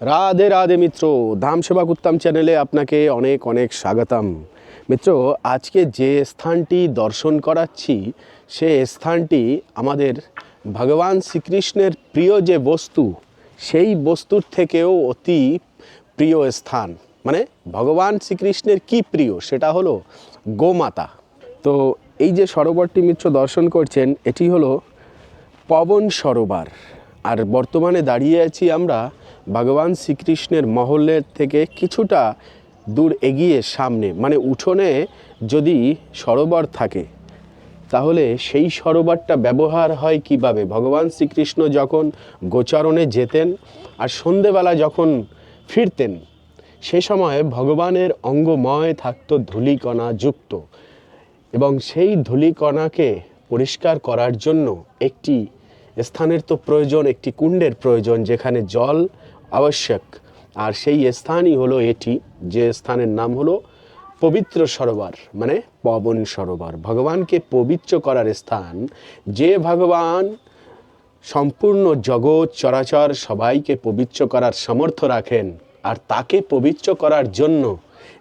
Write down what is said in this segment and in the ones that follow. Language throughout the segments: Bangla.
রাধে রাধে মিত্র, ধাম সেবা করতাম চ্যানেলে আপনাকে অনেক অনেক স্বাগতম। মিত্র, আজকে যে স্থানটি দর্শন করাচ্ছি, সে স্থানটি আমাদের ভগবান শ্রীকৃষ্ণের প্রিয় যে বস্তু, সেই বস্তুর থেকেও অতি প্রিয় স্থান। মানে ভগবান শ্রীকৃষ্ণের কি প্রিয়, সেটা হলো গোমাতা। তো এই যে সরোবরটি মিত্র দর্শন করছেন, এটি হলো পবন সরোবর। আর বর্তমানে দাঁড়িয়ে আছি আমরা ভগবান শ্রীকৃষ্ণের মহলের থেকে কিছুটা দূর এগিয়ে সামনে মানে উঠোনে যদি সরোবর থাকে, তাহলে সেই সরোবরটা ব্যবহার হয় কীভাবে? ভগবান শ্রীকৃষ্ণ যখন গোচারণে যেতেন আর সন্ধেবেলা যখন ফিরতেন, সে সময় ভগবানের অঙ্গময় থাকতো ধূলিকণা যুক্ত এবং সেই ধূলিকণাকে পরিষ্কার করার জন্য একটি স্থানের তো প্রয়োজন, একটি কুণ্ডের প্রয়োজন, যেখানে জল আবশ্যক। আর সেই স্থানই হলো এটি, যে স্থানের নাম হলো পবিত্র সরোবর মানে পবন সরোবর। ভগবানকে পবিত্র করার স্থান, যে ভগবান সম্পূর্ণ জগৎ, চরাচর সবাইকে পবিত্র করার সামর্থ্য রাখেন, আর তাকে পবিত্র করার জন্য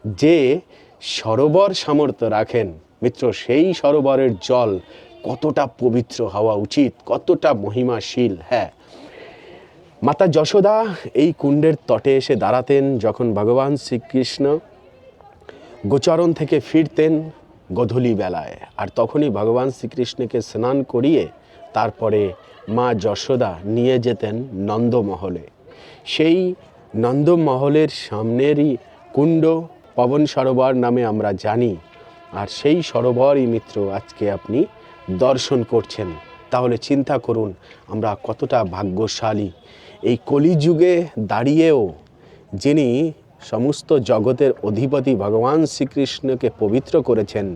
যে সরোবর সামর্থ্য রাখেন, মিত্র, সেই সরোবরের জল কতটা পবিত্র হওয়া উচিত, কতটা মহিমাশীল। হ্যাঁ মাতা যশোদা এই কুণ্ডের তটে এসে দাঁড়াতেন যখন ভগবান শ্রীকৃষ্ণ গোচরণ থেকে ফিরতেন গধূলি বেলায়। আর তখনই ভগবান শ্রীকৃষ্ণকে স্নান করিয়ে তারপরে মা যশোদা নিয়ে যেতেন নন্দমহলে। সেই নন্দমহলের সামনেরই কুণ্ড পবন সরোবর নামে আমরা জানি। আর সেই সরোবরই মিত্র, আজকে আপনি দর্শন করছেন। তাহলে চিন্তা করুন, আমরা কতটা ভাগ্যশালী। এই কলিযুগে দাঁড়িয়েও যিনি সমস্ত জগতের অধিপতি ভগবান শ্রীকৃষ্ণকে পবিত্র করেছেন,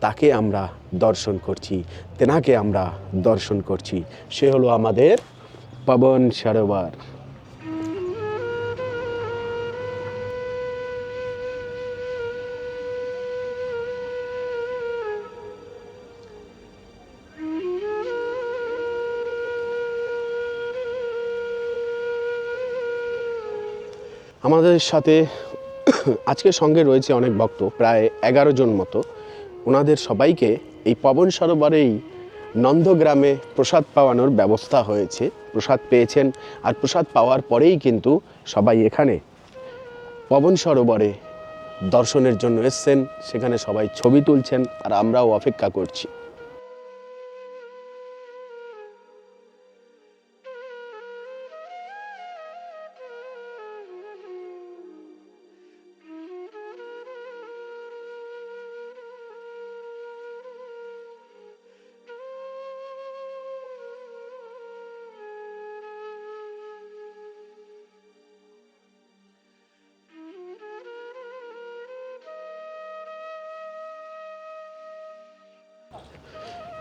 তাকে আমরা দর্শন করছি, তেনাকে আমরা দর্শন করছি। সে হলো আমাদের পবন সরোবর। আমাদের সাথে আজকে সঙ্গে রয়েছে অনেক ভক্ত, প্রায় এগারো জন মতো। ওনাদের সবাইকে এই পবন সরোবরেই নন্দগ্রামে প্রসাদ পাওয়ানোর ব্যবস্থা হয়েছে। প্রসাদ পেয়েছেন আর প্রসাদ পাওয়ার পরেই কিন্তু সবাই এখানে পবন সরোবরে দর্শনের জন্য এসছেন। সেখানে সবাই ছবি তুলছেন আর আমরাও অপেক্ষা করছি।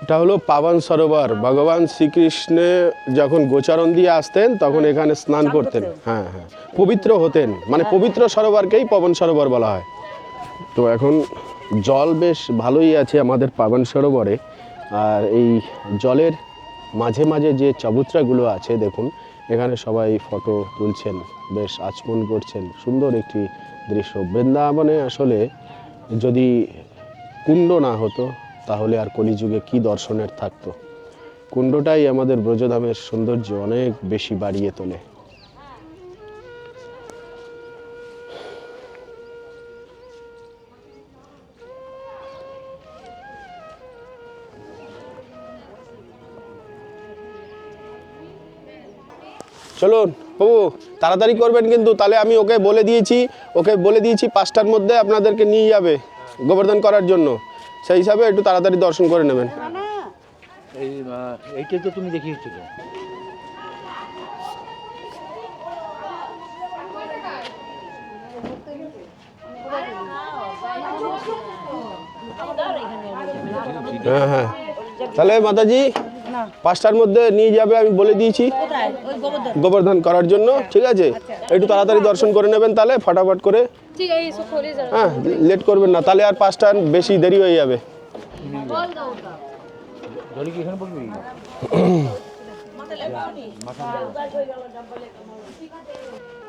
এটা হলো পাবন সরোবর। ভগবান শ্রীকৃষ্ণে যখন গোচারণ দিয়ে আসতেন তখন এখানে স্নান করতেন। হ্যাঁ হ্যাঁ। পবিত্র হতেন। মানে পবিত্র সরোবরকেই পবন সরোবর বলা হয়। তো এখন জল বেশ ভালোই আছে আমাদের পাবন সরোবরে। আর এই জলের মাঝে মাঝে যে চবুতরাগুলো আছে দেখুন এখানে সবাই ফটো তুলছেন বেশ আচমন করছেন। সুন্দর একটি দৃশ্য। বৃন্দাবনে আসলে যদি কুণ্ড না হতো তাহলে আর কলিযুগে কি দর্শনের থাকতো? কুণ্ডটাই আমাদের ব্রজধামের সৌন্দর্য অনেক বেশি বাড়িয়ে তোলে। চলুন, বাবু, তাড়াতাড়ি করবেন কিন্তু, তাহলে আমি ওকে বলে দিয়েছি, ওকে বলে দিয়েছি পাঁচটার মধ্যে আপনাদেরকে নিয়ে যাবে গোবর্ধন করার জন্য। সেই হিসাবে একটু তাড়াতাড়ি দর্শন করে নেবেন। এই এইটাই তো তুমি দেখিয়েছিলে হ্যাঁ হ্যাঁ। তাহলে মাতাজি পাঁচটার মধ্যে নিয়ে যাবে আমি বলে দিয়েছি। গোবর্ধন করার জন্য ঠিক আছে? একটু তাড়াতাড়ি দর্শন করে নেবেন তাহলে ফটাফট করে। হ্যাঁ লেট করবেন না, তাহলে আর পাঁচটা বেশি দেরি হয়ে যাবে।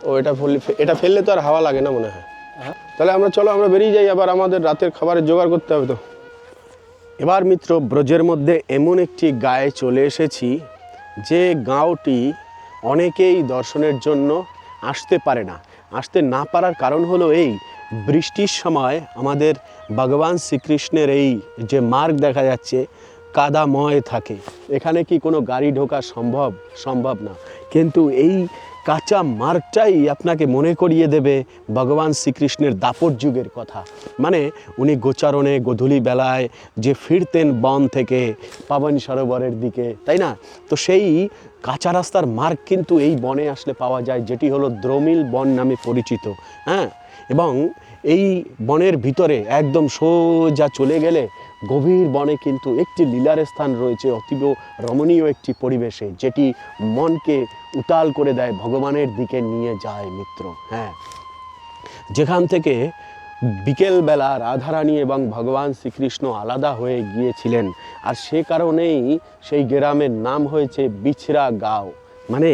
ও, এটা ফেললে এটা ফেললে তো আর হাওয়া লাগে না মনে হ্যাঁ। তাহলে আমরা চলো, আমরা বেরিয়ে যাই, আবার আমাদের রাতের খাবারের জোগাড় করতে হবে তো। এবার মিত্র, ব্রজের মধ্যে এমন একটি গায়ে চলে এসেছি যে গাঁওটি অনেকেই দর্শনের জন্য আসতে পারে না। আসতে না পারার কারণ হলো এই, বৃষ্টির সময় আমাদের ভগবান শ্রীকৃষ্ণের এই যে মার্গ দেখা যাচ্ছে, কাদাময় থাকে। এখানে কি কোনো গাড়ি ঢোকা সম্ভব? সম্ভব না। কিন্তু এই কাঁচা মার্গটাই আপনাকে মনে করিয়ে দেবে ভগবান শ্রীকৃষ্ণের দাপট যুগের কথা। মানে উনি গোচারণে গধূলি বেলায় যে ফিরতেন বন থেকে পাবন সরোবরের দিকে, তাই না? তো সেই কাঁচা রাস্তার মার্গ কিন্তু এই বনে আসলে পাওয়া যায়, যেটি হলো দ্রমিল বন নামে পরিচিত হ্যাঁ? এবং এই বনের ভিতরে একদম সোজা চলে গেলে গভীর বনে কিন্তু একটি লীলার স্থান রয়েছে, অতীব রমণীয় একটি পরিবেশে, যেটি মনকে উতাল করে দেয়, ভগবানের দিকে নিয়ে যায় মিত্র হ্যাঁ? যেখান থেকে বিকেলবেলা রাধারানী এবং ভগবান শ্রীকৃষ্ণ আলাদা হয়ে গিয়েছিলেন। আর সে কারণেই সেই গ্রামের নাম হয়েছে বিছরা গাঁও। মানে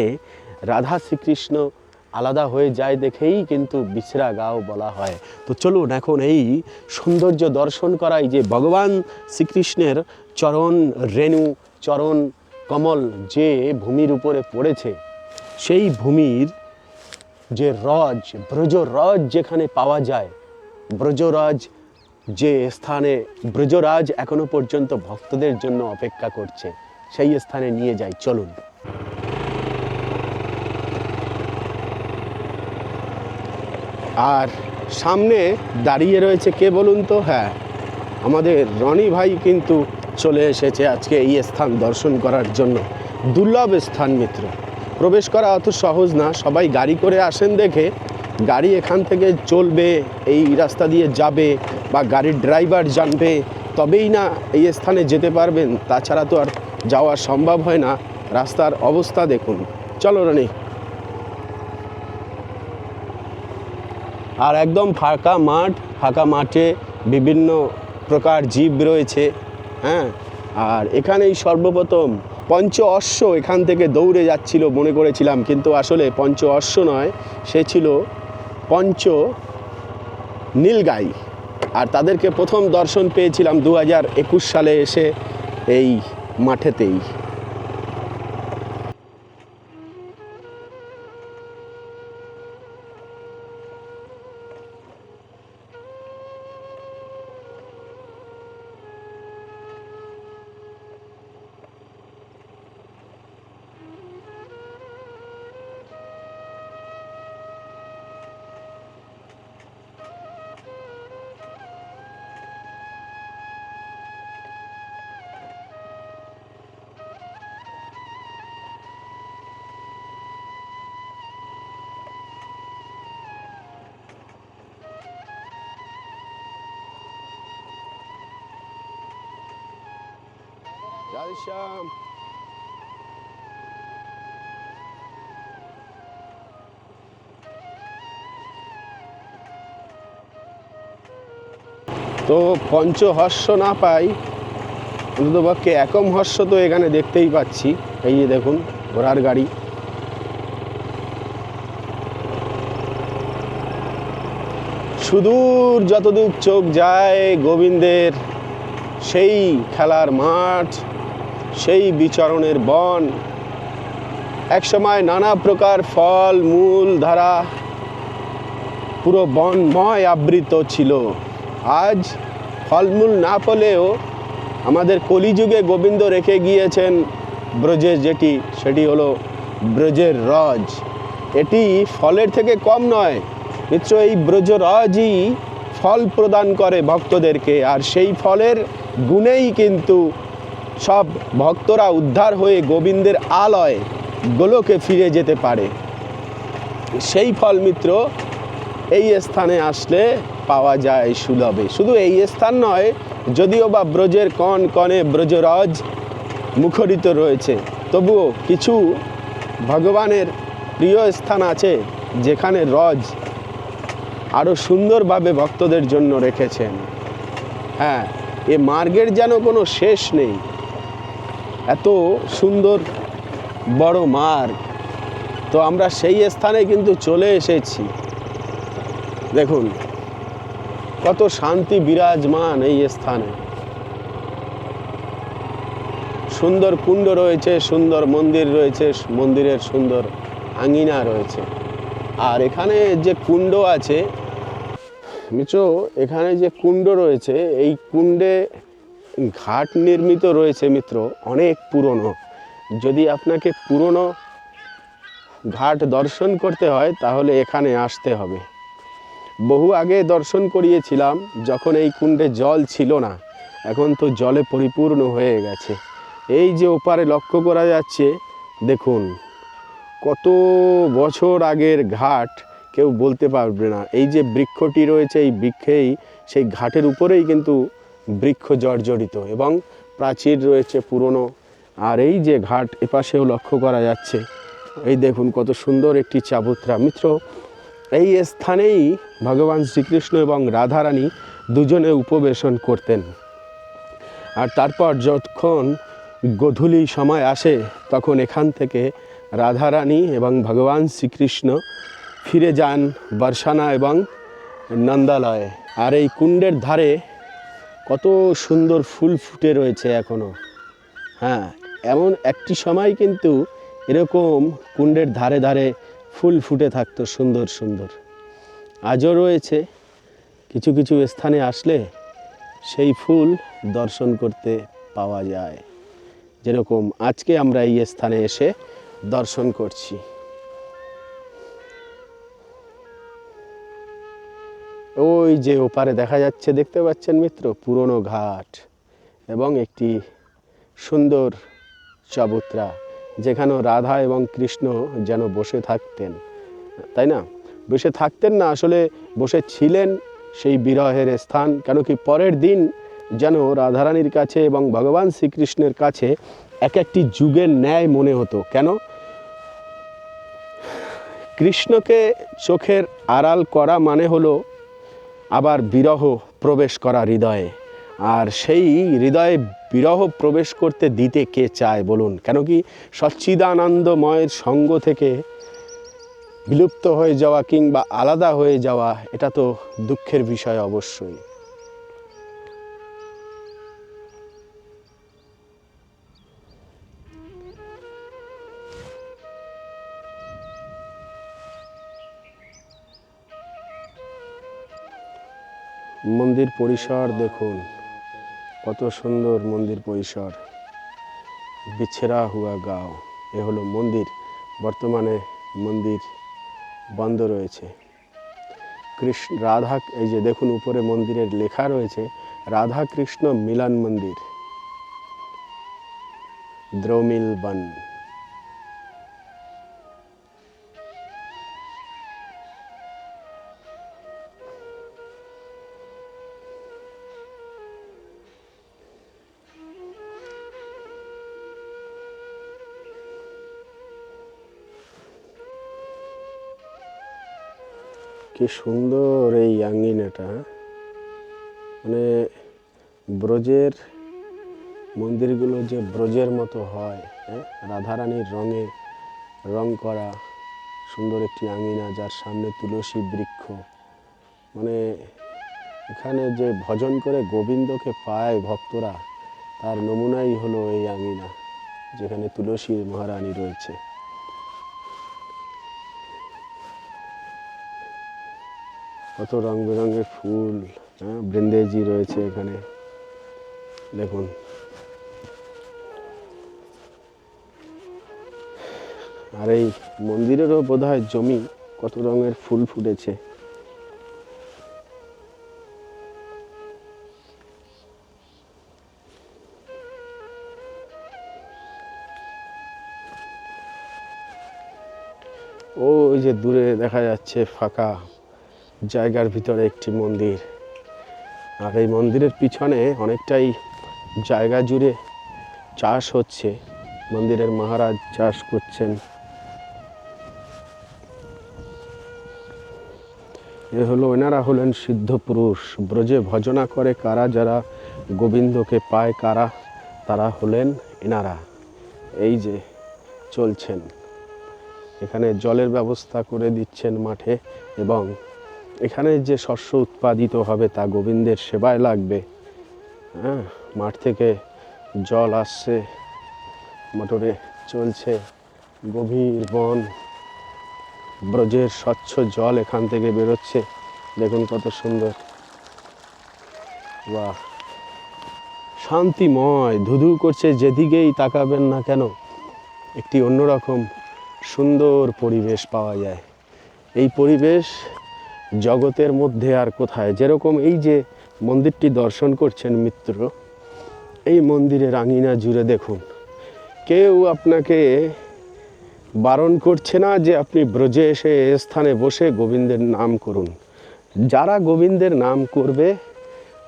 রাধা শ্রীকৃষ্ণ আলাদা হয়ে যায় দেখেই কিন্তু বিছরা গাঁও বলা হয়। তো চলুন এখন এই সৌন্দর্য দর্শন করাই যে ভগবান শ্রীকৃষ্ণের চরণ রেণু, চরণ কমল যে ভূমির উপরে পড়েছে, সেই ভূমির যে রজ, ব্রজরজ যেখানে পাওয়া যায় ব্রজরাজ, যে স্থানে ব্রজরাজ এখনও পর্যন্ত ভক্তদের জন্য অপেক্ষা করছে, সেই স্থানে নিয়ে যাই, চলুন। আর সামনে দাঁড়িয়ে রয়েছে কে বলুন তো? হ্যাঁ আমাদের রনি ভাই কিন্তু চলে এসেছে আজকে এই স্থান দর্শন করার জন্য। দুর্লভ স্থান মিত্র। প্রবেশ করা অত সহজ না, সবাই গাড়ি করে আসেন দেখে। গাড়ি এখান থেকে চলবে, এই রাস্তা দিয়ে যাবে বা গাড়ির ড্রাইভার জানবে, তবেই না এই স্থানে যেতে পারবেন। তাছাড়া তো আর যাওয়া সম্ভব হয় না। রাস্তার অবস্থা দেখুন। চলো রনি। আর একদম ফাঁকা মাঠ, ফাঁকা মাঠে বিভিন্ন প্রকার জীব রয়েছে হ্যাঁ? আর এখানেই সর্বপ্রথম পঞ্চ অশ্ব এখান থেকে দৌড়ে যাচ্ছিল, মনে করেছিলাম। কিন্তু আসলে পঞ্চ অশ্ব নয়, সে ছিল পঞ্চ নীলগাই। আর তাদেরকে প্রথম দর্শন পেয়েছিলাম দু হাজার একুশ সালে এসে এই মাঠেতেই। রাধেশ্যাম তো পঞ্চহর্ষ না পাই অন্ততপক্ষে একম হর্ষ তো এখানে দেখতেই পাচ্ছি। এই যে দেখুন, ঘোড়ার গাড়ি। সুদূর যতদূর চোখ যায় গোবিন্দের, সেই খেলার মাঠ। সেই বিচরণের বন। একসময় নানা প্রকার ফল, মূল, ধারা পুরো বনময় আবৃত ছিল। আজ ফলমূল না ফলেও আমাদের কলিযুগে গোবিন্দ রেখে গিয়েছেন ব্রজের যেটি, সেটি হলো ব্রজের রজ। এটি ফলের থেকে কম নয় নিশ্চয় এই ব্রজরজই ফল প্রদান করে ভক্তদেরকে, আর সেই ফলের গুণেই কিন্তু সব ভক্তরা উদ্ধার হয়ে গোবিন্দের আলয় গোলকে ফিরে যেতে পারে। সেই ফল মিত্র এই স্থানে আসলে পাওয়া যায় সুলভে। শুধু এই স্থান নয়, যদিও বা ব্রজের কণ কণে ব্রজরজ মুখরিত রয়েছে, তবুও কিছু ভগবানের প্রিয় স্থান আছে যেখানে রজ আরও সুন্দরভাবে ভক্তদের জন্য রেখেছেন। হ্যাঁ এ মার্গের যেন কোনো শেষ নেই। এত সুন্দর বড় মার্গ। তো আমরা সেই স্থানে কিন্তু চলে এসেছি। দেখুন, কত শান্তি বিরাজমান এই স্থানে। সুন্দর কুণ্ড রয়েছে, সুন্দর মন্দির রয়েছে, মন্দিরের সুন্দর আঙিনা রয়েছে। আর এখানে যে কুণ্ড আছে মিত্র এখানে যে কুণ্ড রয়েছে, এই কুণ্ডে ঘাট নির্মিত রয়েছে মিত্র, অনেক পুরনো। যদি আপনাকে পুরনো ঘাট দর্শন করতে হয়, তাহলে এখানে আসতে হবে। বহু আগে দর্শন করিয়েছিলাম, যখন এই কুণ্ডে জল ছিল না। এখন তো জলে পরিপূর্ণ হয়ে গেছে। এই যে ওপারে লক্ষ্য করা যাচ্ছে, দেখুন, কত বছর আগের ঘাট, কেউ বলতে পারবে না। এই যে বৃক্ষটি রয়েছে, এই বৃক্ষেই, সেই ঘাটের উপরেই কিন্তু বৃক্ষ জর্জরিত এবং প্রাচীর রয়েছে পুরনো। আর এই যে ঘাট, এপাশেও লক্ষ্য করা যাচ্ছে। এই দেখুন কত সুন্দর একটি চাবুত্রা। মিত্র, এই স্থানেই ভগবান শ্রীকৃষ্ণ এবং রাধারানী দুজনে উপবেশন করতেন। আর তারপর যখন গধূলি সময় আসে, তখন এখান থেকে রাধারানী এবং ভগবান শ্রীকৃষ্ণ ফিরে যান বর্ষানা এবং নন্দালয়ে। আর এই কুণ্ডের ধারে কত সুন্দর ফুল ফুটে রয়েছে এখনও হ্যাঁ এমন একটি সময় কিন্তু এরকম কুণ্ডের ধারে ধারে ফুল ফুটে থাকতো সুন্দর সুন্দর। আজও রয়েছে, কিছু কিছু স্থানে আসলে সেই ফুল দর্শন করতে পাওয়া যায়। যেরকম আজকে আমরা এই স্থানে এসে দর্শন করছি। ওই যে ওপারে দেখা যাচ্ছে, দেখতে পাচ্ছেন মিত্র? পুরনো ঘাট এবং একটি সুন্দর চাবুত্রা যেখানে রাধা এবং কৃষ্ণ যেন বসে থাকতেন। তাই না? বসে থাকতেন না, আসলে বসে ছিলেন সেই বিরহের স্থান, কেন কি পরের দিন যেন রাধারানীর কাছে এবং ভগবান শ্রীকৃষ্ণের কাছে এক একটি যুগের ন্যায় মনে হতো। কেন? কৃষ্ণকে চোখের আড়াল করা মানে হলো আবার বিরহ প্রবেশ করা হৃদয়ে। আর সেই হৃদয়ে বিরহ প্রবেশ করতে দিতে কে চায় বলুন? কেন কি সচ্চিদানন্দময়ের সঙ্গ থেকে বিলুপ্ত হয়ে যাওয়া কিংবা আলাদা হয়ে যাওয়া, এটা তো দুঃখের বিষয় অবশ্যই। মন্দির পরিসর দেখুন, কত সুন্দর মন্দির পরিসর। বিছেরা হুয়া গাঁও, এ হলো মন্দির। বর্তমানে মন্দির বন্ধ রয়েছে। কৃষ্ণ, রাধা, এই যে দেখুন উপরে মন্দিরের লেখা রয়েছে, রাধা কৃষ্ণ মিলন মন্দির, দ্রৌমিল বন। কি সুন্দর এই আঙ্গিনাটা মানে ব্রজের মন্দিরগুলো যে ব্রজের মতো হয় হ্যাঁ? রাধারানীর রঙে রং করা সুন্দর একটি আঙিনা যার সামনে তুলসী বৃক্ষ। মানে এখানে যে ভজন করে গোবিন্দকে পায় ভক্তরা, তার নমুনাই হলো এই আঙিনা যেখানে তুলসী মহারানী রয়েছে। কত রং বেরঙের ফুল হ্যাঁ বৃন্দেজি রয়েছে এখানে। দেখুন। আর এই মন্দিরেরও বোধ হয় জমি কত রঙের ফুল ফুটেছে। ও, ওই যে দূরে দেখা যাচ্ছে ফাঁকা। জায়গার ভিতরে একটি মন্দির। আর এই মন্দিরের পিছনে অনেকটাই জায়গা জুড়ে চাষ হচ্ছে। মন্দিরের মহারাজ চাষ করছেন। এ হলো, এনারা হলেন সিদ্ধ পুরুষ। ব্রজে ভজনা করে কারা যারা গোবিন্দকে পায়, কারা, তারা হলেন এনারা। এই যে চলছেন। এখানে জলের ব্যবস্থা করে দিচ্ছেন মাঠে এবং এখানে যে শস্য উৎপাদিত হবে তা গোবিন্দের সেবায় লাগবে। হ্যাঁ মাঠ থেকে জল আসছে, মোটরে চলছে গভীর বন, ব্রজের স্বচ্ছ জল এখান থেকে বেরোচ্ছে। দেখুন কত সুন্দর। বা শান্তিময়, ধুধু করছে, যেদিকেই তাকাবেন না কেন, একটি অন্যরকম সুন্দর পরিবেশ পাওয়া যায়। এই পরিবেশ জগতের মধ্যে আর কোথায়? যেরকম এই যে মন্দিরটি দর্শন করছেন মিত্র, এই মন্দিরের আঙিনা জুড়ে দেখুন। কেউ আপনাকে বারণ করছে না যে আপনি ব্রজে এসে স্থানে বসে গোবিন্দের নাম করুন। যারা গোবিন্দের নাম করবে,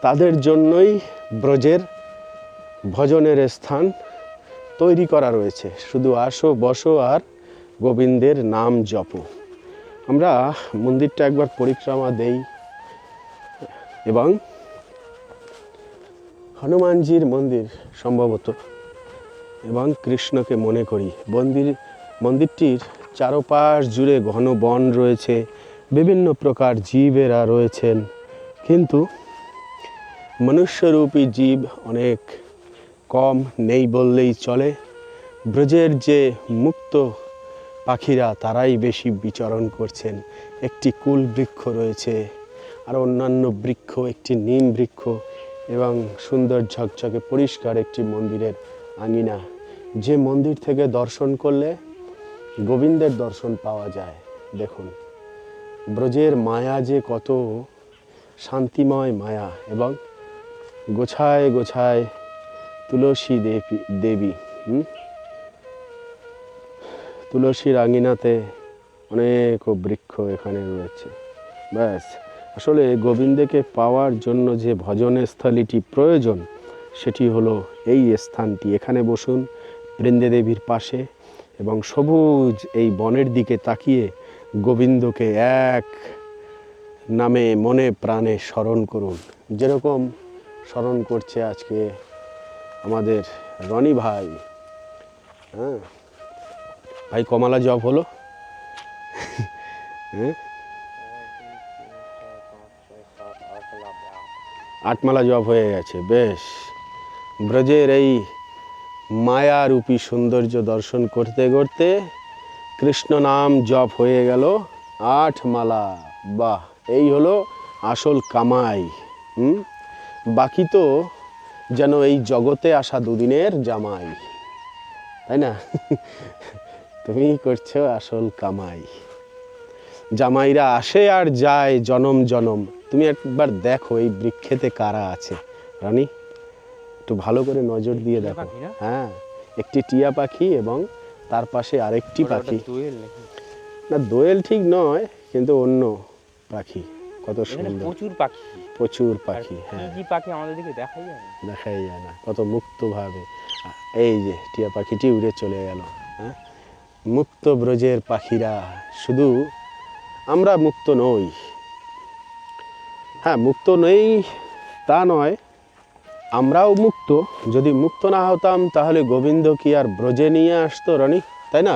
তাদের জন্যই ব্রজের ভজনের স্থান তৈরি করা রয়েছে। শুধু আসো, বসো আর গোবিন্দের নাম জপো। আমরা মন্দিরটা একবার পরিক্রমা দেই এবং হনুমানজির মন্দির সম্ভবত এবং কৃষ্ণকে মনে করি। মন্দির, মন্দিরটির চারপাশ জুড়ে ঘন বন রয়েছে, বিভিন্ন প্রকার জীবেরা রয়েছেন, কিন্তু মনুষ্যরূপী জীব অনেক কম নেই বললেই চলে। ব্রজের যে মুক্ত পাখিরা তারাই বেশি বিচরণ করছেন। একটি কুল বৃক্ষ রয়েছে, আর অন্যান্য বৃক্ষ একটি নিম বৃক্ষ এবং সুন্দর ঝকঝকে পরিষ্কার একটি মন্দিরের আঙিনা। যে মন্দির থেকে দর্শন করলে গোবিন্দের দর্শন পাওয়া যায়। দেখুন, ব্রজের মায়া যে কত, শান্তিময় মায়া এবং গোছায় গোছায় তুলসী দেবী দেবী, হুম? তুলসীর আঙিনাতে অনেক বৃক্ষ এখানে রয়েছে। ব্যাস, আসলে গোবিন্দকে পাওয়ার জন্য যে ভজনের স্থলীটি প্রয়োজন, সেটি হলো এই স্থানটি। এখানে বসুন, বৃন্দে দেবীর পাশে এবং সবুজ এই বনের দিকে তাকিয়ে গোবিন্দকে এক নামে মনে প্রাণে স্মরণ করুন। যেরকম স্মরণ করছে আজকে আমাদের রনি ভাই হ্যাঁ? ভাই, কমালা জব হলো। হ্যাঁ? আটমালা জব হয়ে গেছে, বেশ। ব্রজের এই মায়ারূপী সৌন্দর্য দর্শন করতে করতে কৃষ্ণ নাম জপ হয়ে গেল আট মালা বাহ, এই হলো আসল কামাই, হুম? বাকি তো যেন এই জগতে আসা দুদিনের জামাই, তাই না? তুমি করছ আসল কামাই। জামাইরা আসে আর যায় জনম জনম। তুমি একবার দেখো এই বৃক্ষেতে কারা আছে। রানী একটু ভালো করে নজর দিয়ে দেখো। হ্যাঁ একটি টিয়া পাখি এবং তার পাশে আরেকটি পাখি। না দোয়েল ঠিক নয় কিন্তু অন্য পাখি। কত সুন্দর। প্রচুর পাখি। প্রচুর পাখি হ্যাঁ। কি পাখি আমাদের দিকে দেখাই যায় না? দেখাই যায় না। কত মুক্তভাবে। এই যে টিয়া পাখিটি উড়ে চলে গেল। মুক্ত ব্রজের পাখিরা, শুধু আমরা মুক্ত নই। হ্যাঁ মুক্ত নেই তা নয়, আমরাও মুক্ত। যদি মুক্ত না হতাম, তাহলে গোবিন্দ কি আর ব্রজে নিয়ে আসতো রনি? তাই না?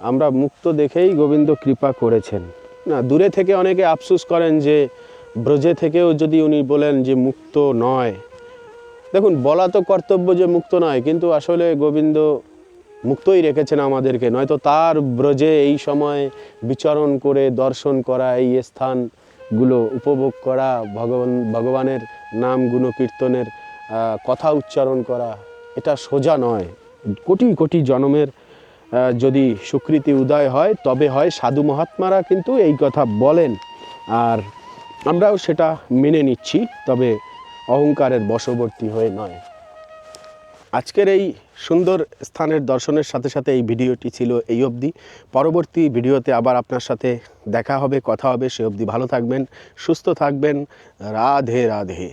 আমরা মুক্ত দেখেই গোবিন্দ কৃপা করেছেন। না, দূরে থেকে অনেকে আফসুস করেন যে, ব্রজে থেকেও যদি উনি বলেন যে মুক্ত নয়। দেখুন, বলা তো কর্তব্য যে মুক্ত নয়, কিন্তু আসলে গোবিন্দ মুক্তই রেখেছেন আমাদেরকে। নয়তো তার ব্রজে এই সময় বিচরণ করে দর্শন করা, এই স্থানগুলো উপভোগ করা, ভগবান, ভগবানের নাম গুণকীর্তনের কথা উচ্চারণ করা, এটা সোজা নয়। কোটি কোটি জনমের যদি স্বীকৃতি উদয় হয়, তবে হয় সাধু মহাত্মারা কিন্তু এই কথা বলেন। আর আমরাও সেটা মেনে নিচ্ছি, তবে অহংকারের বশবর্তী হয়ে নয়। আজকের এই সুন্দর স্থানের দর্শনের সাথে সাথে এই ভিডিওটি ছিল এই অবধি। পরবর্তী ভিডিওতে আবার আপনার সাথে দেখা হবে, কথা হবে, সে অবধি ভালো থাকবেন, সুস্থ থাকবেন। রাধে রাধে।